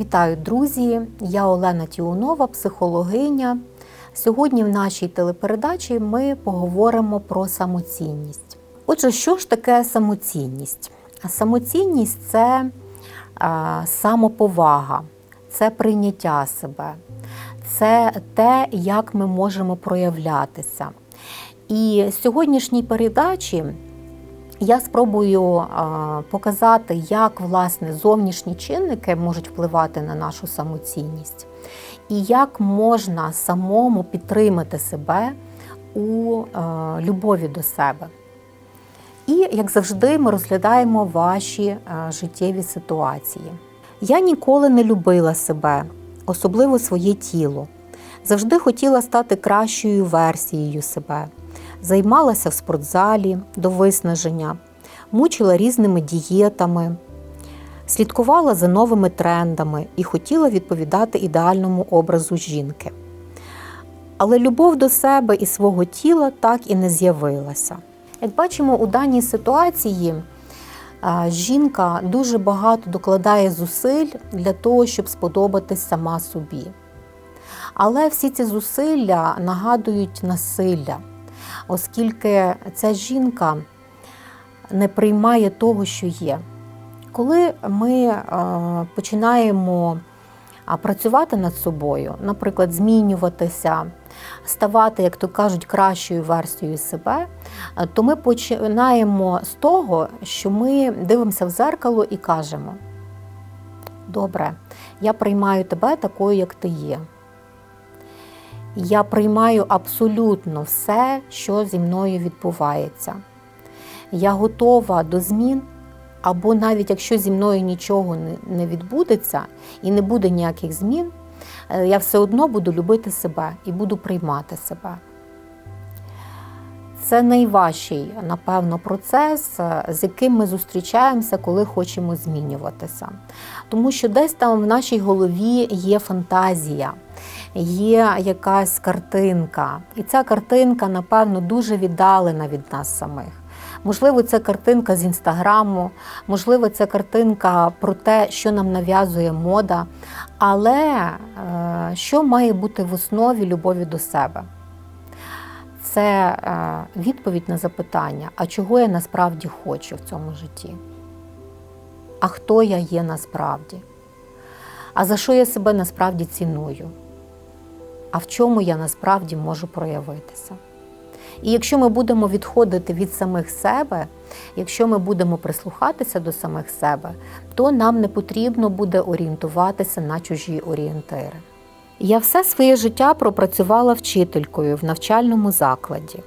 Вітаю, друзі! Я Олена Тіунова, психологиня. Сьогодні в нашій телепередачі ми поговоримо про самоцінність. Отже, що ж таке самоцінність? Самоцінність це самоповага, це прийняття себе, це те, як ми можемо проявлятися. І сьогоднішній передачі я спробую показати, як власне зовнішні чинники можуть впливати на нашу самоцінність, і як можна самому підтримати себе у а, любові до себе. І, як завжди, ми розглядаємо ваші а, життєві ситуації. Я ніколи не любила себе, особливо своє тіло. Завжди хотіла стати кращою версією себе. Займалася в спортзалі до виснаження, мучила різними дієтами, слідкувала за новими трендами і хотіла відповідати ідеальному образу жінки. Але любов до себе і свого тіла так і не з'явилася. Як бачимо, у даній ситуації жінка дуже багато докладає зусиль для того, щоб сподобатись сама собі. Але всі ці зусилля нагадують насилля оскільки ця жінка не приймає того, що є. Коли ми починаємо працювати над собою, наприклад, змінюватися, ставати, як то кажуть, кращою версією себе, то ми починаємо з того, що ми дивимося в зеркало і кажемо: добре, я приймаю тебе такою, як ти є. Я приймаю абсолютно все, що зі мною відбувається. Я готова до змін, або навіть якщо зі мною нічого не відбудеться і не буде ніяких змін, е, я все одно буду любити себе і буду приймати себе. Це найважчий, напевно, процес, е, з яким ми зустрічаємося, коли хочемо змінюватися. Тому що десь там в нашій голові є фантазія є якась картинка. І ця картинка, напевно, дуже віддалена від нас самих. Можливо, це картинка з інстаграму, можливо, це картинка про те, що нам нав'язує мода. Але е, що має бути в основі любові до себе? Це е, відповідь на запитання, а чого я насправді хочу в цьому житті? А хто я є насправді? А за що я себе насправді ціную? а в чому я насправді можу проявитися. І якщо ми будемо відходити від самих себе, якщо ми будемо прислухатися до самих себе, то нам не потрібно буде орієнтуватися на чужі орієнтири. Я все своє життя пропрацювала вчителькою в навчальному закладі.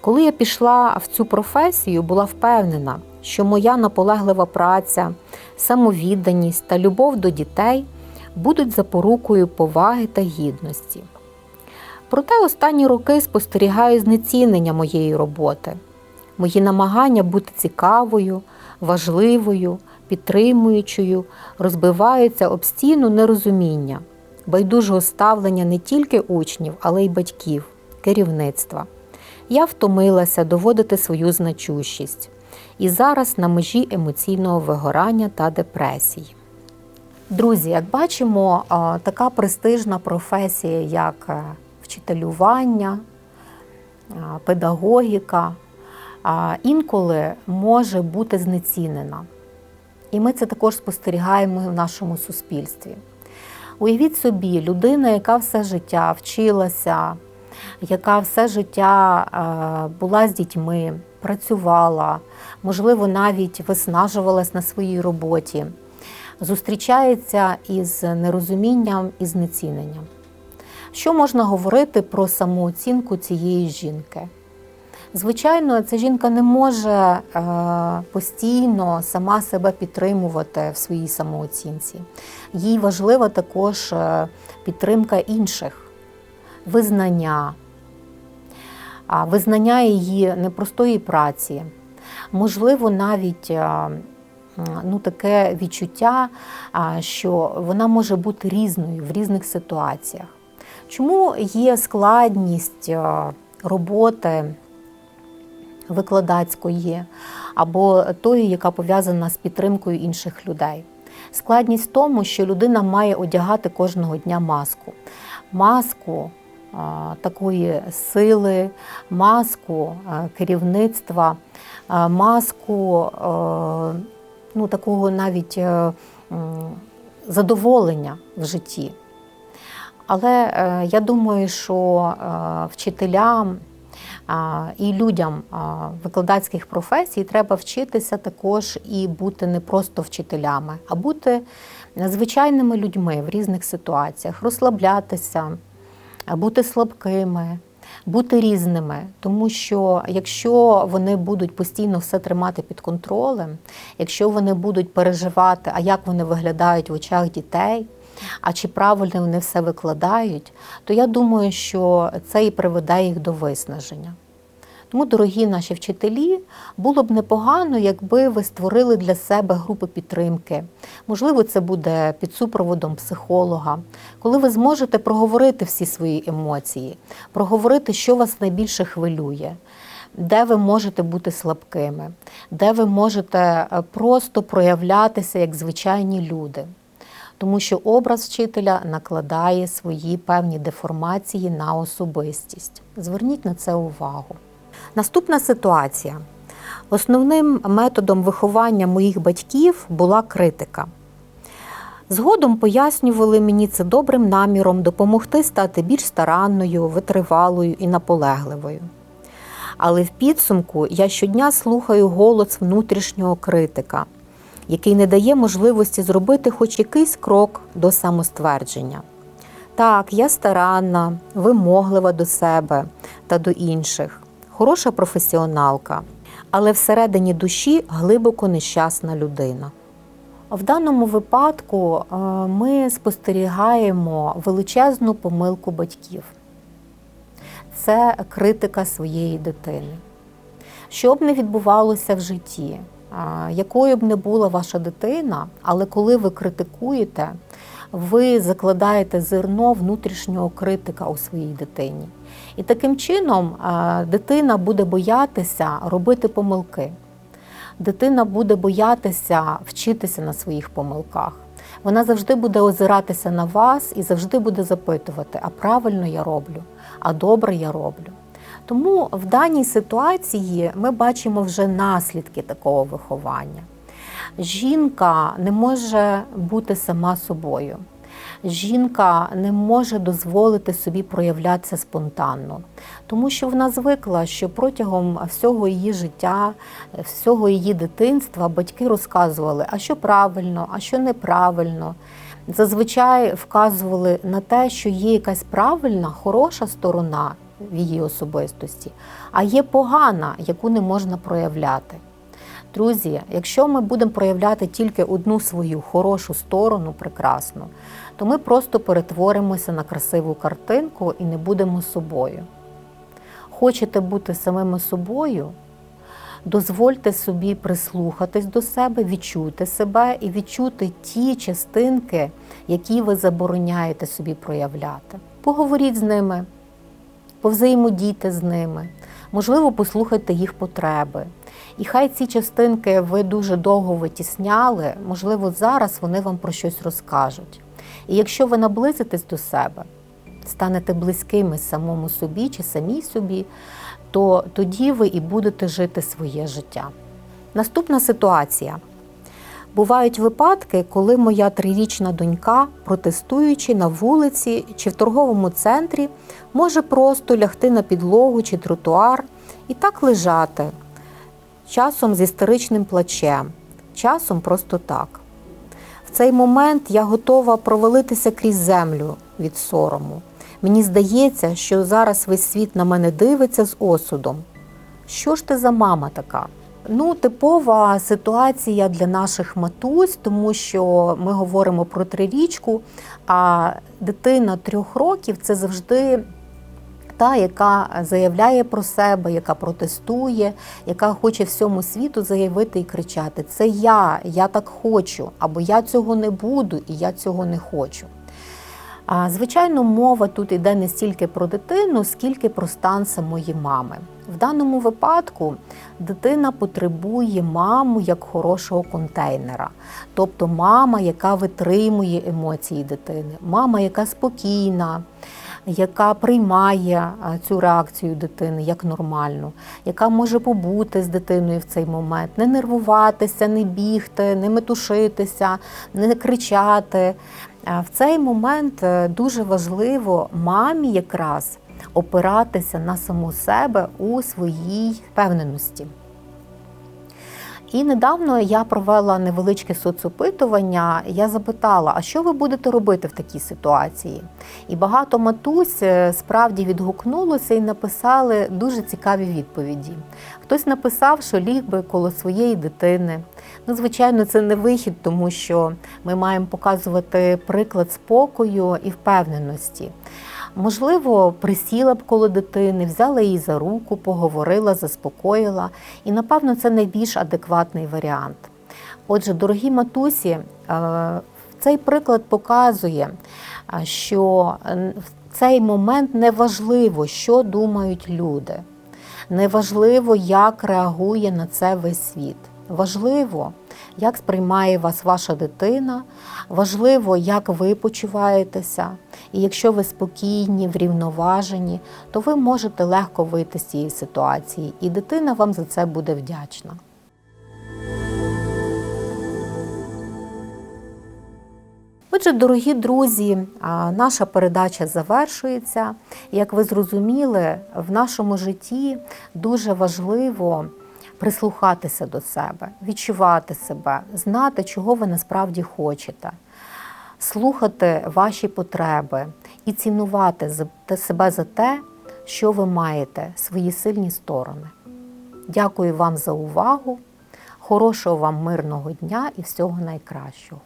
Коли я пішла в цю професію, була впевнена, що моя наполеглива праця, самовідданість та любов до дітей будуть запорукою поваги та гідності. Проте останні роки спостерігаю знецінення моєї роботи, мої намагання бути цікавою, важливою, підтримуючою, розбиваються об стіну нерозуміння, байдужого ставлення не тільки учнів, але й батьків, керівництва. Я втомилася доводити свою значущість і зараз на межі емоційного вигорання та депресії. Друзі, як бачимо, така престижна професія, як е, вчителювання, педагогіка, інколи може бути знецінена. І ми це також спостерігаємо в нашому суспільстві. Уявіть собі, людина, яка все життя вчилася, яка все життя е, була з дітьми, працювала, можливо, навіть виснажувалась на своїй роботі зустрічається із нерозумінням і знеціненням. Що можна говорити про самооцінку цієї жінки? Звичайно, ця жінка не може е, постійно сама себе підтримувати в своїй самооцінці. Їй важлива також е, підтримка інших, визнання, визнання її непростої праці, можливо, навіть е, ну, таке відчуття, що вона може бути різною в різних ситуаціях. Чому є складність роботи викладацької або тої, яка пов'язана з підтримкою інших людей? Складність в тому, що людина має одягати кожного дня маску. Маску такої сили, маску керівництва, маску ну, такого навіть е, задоволення в житті. Але е, я думаю, що е, вчителям і людям викладацьких професій треба вчитися також і бути не просто вчителями, а бути звичайними людьми в різних ситуаціях, розслаблятися, бути слабкими. Бути різними, тому що якщо вони будуть постійно все тримати під контролем, якщо вони будуть переживати, а як вони виглядають в очах дітей, а чи правильно вони все викладають, то я думаю, що це і приведе їх до виснаження. Тому, дорогі наші вчителі, було б непогано, якби ви створили для себе групи підтримки. Можливо, це буде під супроводом психолога, коли ви зможете проговорити всі свої емоції, проговорити, що вас найбільше хвилює, де ви можете бути слабкими, де ви можете е, просто проявлятися як звичайні люди. Тому що образ вчителя накладає свої певні деформації на особистість. Зверніть на це увагу. Наступна ситуація. Основним методом виховання моїх батьків була критика. Згодом пояснювали мені це добрим наміром допомогти стати більш старанною, витривалою і наполегливою. Але в підсумку я щодня слухаю голос внутрішнього критика, який не дає можливості зробити хоч якийсь крок до самоствердження. Так, я старанна, вимоглива до себе та до інших, хороша професіоналка, але всередині душі глибоко нещасна людина. В даному випадку е, ми спостерігаємо величезну помилку батьків. Це критика своєї дитини. Що б не відбувалося в житті, якою б не була ваша дитина, але коли ви критикуєте, ви закладаєте зерно внутрішнього критика у своїй дитині. І таким чином дитина буде боятися робити помилки. Дитина буде боятися вчитися на своїх помилках. Вона завжди буде озиратися на вас і завжди буде запитувати, а правильно я роблю, а добре я роблю. Тому в даній ситуації ми бачимо вже наслідки такого виховання. Жінка не може бути сама собою. Жінка не може дозволити собі проявлятися спонтанно, тому що вона звикла, що протягом всього її життя, всього її дитинства батьки розказували, а що правильно, а що неправильно. Зазвичай вказували на те, що є якась правильна, хороша сторона в її особистості, а є погана, яку не можна проявляти. Друзі, якщо ми будемо проявляти тільки одну свою хорошу сторону, прекрасну, то ми просто перетворимося на красиву картинку і не будемо собою. Хочете бути самими собою? Дозвольте собі прислухатись до себе, відчути себе і відчути ті частинки, які ви забороняєте собі проявляти. Поговоріть з ними, повзаємодійте з ними, можливо, послухайте їх потреби. І хай ці частинки ви дуже довго витісняли, можливо, зараз вони вам про щось розкажуть. І якщо ви наблизитесь до себе, станете близькими самому собі чи самій собі, то тоді ви і будете жити своє життя. Наступна ситуація. Бувають випадки, коли моя трирічна донька, протестуючи на вулиці чи в торговому центрі, може просто лягти на підлогу чи тротуар і так лежати, часом з істеричним плачем, часом просто так. В цей момент я готова провалитися крізь землю від сорому. Мені здається, що зараз весь світ на мене дивиться з осудом. Що ж ти за мама така? Ну, типова ситуація для наших матусь, тому що ми говоримо про трирічку, а дитина трьох років це завжди та, яка заявляє про себе, яка протестує, яка хоче всьому світу заявити і кричати: Це я, я так хочу, або я цього не буду і я цього не хочу. А, Звичайно, мова тут йде не стільки про дитину, скільки про стан самої мами. В даному випадку Дитина потребує маму як хорошого контейнера, тобто мама, яка витримує емоції дитини, мама, яка спокійна, яка приймає цю реакцію дитини як нормальну, яка може побути з дитиною в цей момент, не нервуватися, не бігти, не метушитися, не кричати. В цей момент е, дуже важливо мамі якраз опиратися на саму себе у своїй впевненості. І недавно я провела невеличке соцопитування. Я запитала, а що ви будете робити в такій ситуації? І багато матусь е, справді відгукнулося і написали дуже цікаві відповіді. Хтось написав, що ліг би коло своєї дитини. Ну, звичайно, це не вихід, тому що ми маємо показувати приклад спокою і впевненості. Можливо, присіла б коло дитини, взяла її за руку, поговорила, заспокоїла. І, напевно, це найбільш адекватний варіант. Отже, дорогі матусі, е, цей приклад показує, е, що в цей момент не важливо, що думають люди. Неважливо, як реагує на це весь світ. Важливо, як сприймає вас ваша дитина, важливо, як ви почуваєтеся. І якщо ви спокійні, врівноважені, то ви можете легко вийти з цієї ситуації, і дитина вам за це буде вдячна. Отже, дорогі друзі, наша передача завершується. Як ви зрозуміли, в нашому житті дуже важливо прислухатися до себе, відчувати себе, знати, чого ви насправді хочете, слухати ваші потреби і цінувати себе за те, що ви маєте, свої сильні сторони. Дякую вам за увагу, хорошого вам мирного дня і всього найкращого.